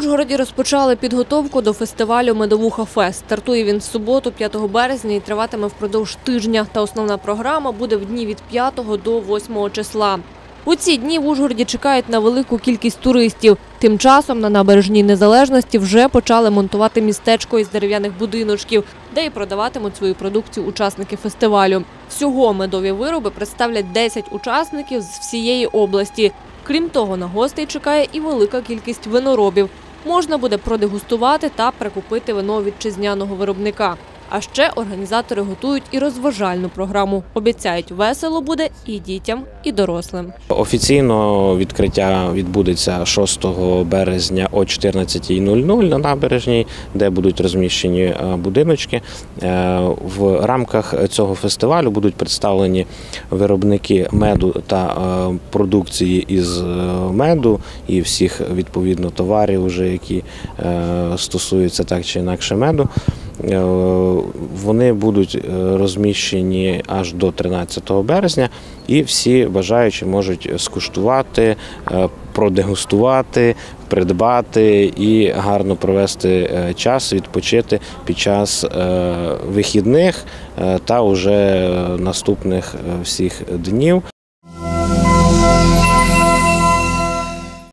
Ужгороді розпочали підготовку до фестивалю Медовуха Фест. Стартує він в суботу, 5 березня, і триватиме впродовж тижня. Та основна програма буде в дні від 5 до 8 числа. У ці дні в Ужгороді чекають на велику кількість туристів. Тим часом на набережній незалежності вже почали монтувати містечко із дерев'яних будиночків, де і продаватимуть свою продукцію учасники фестивалю. Всього медові вироби представлять 10 учасників з всієї області. Крім того, на гостей чекає і велика кількість виноробів. Можна буде продегустувати та прикупити вино вітчизняного виробника. А ще організатори готують і розважальну програму. Обіцяють, весело буде і дітям, і дорослим. Офіційно відкриття відбудеться 6 березня о 14.00 на набережній, де будуть розміщені е, будиночки. Е, В рамках цього фестивалю будуть представлені виробники меду та е, продукції із меду і всіх відповідно товарів, вже які стосуються так чи інакше меду. Е, Вони будуть е, розміщені аж до 13 березня, і всі бажаючі можуть скуштувати, е, продегустувати, придбати і гарно провести час, відпочити під час вихідних та уже наступних всіх днів.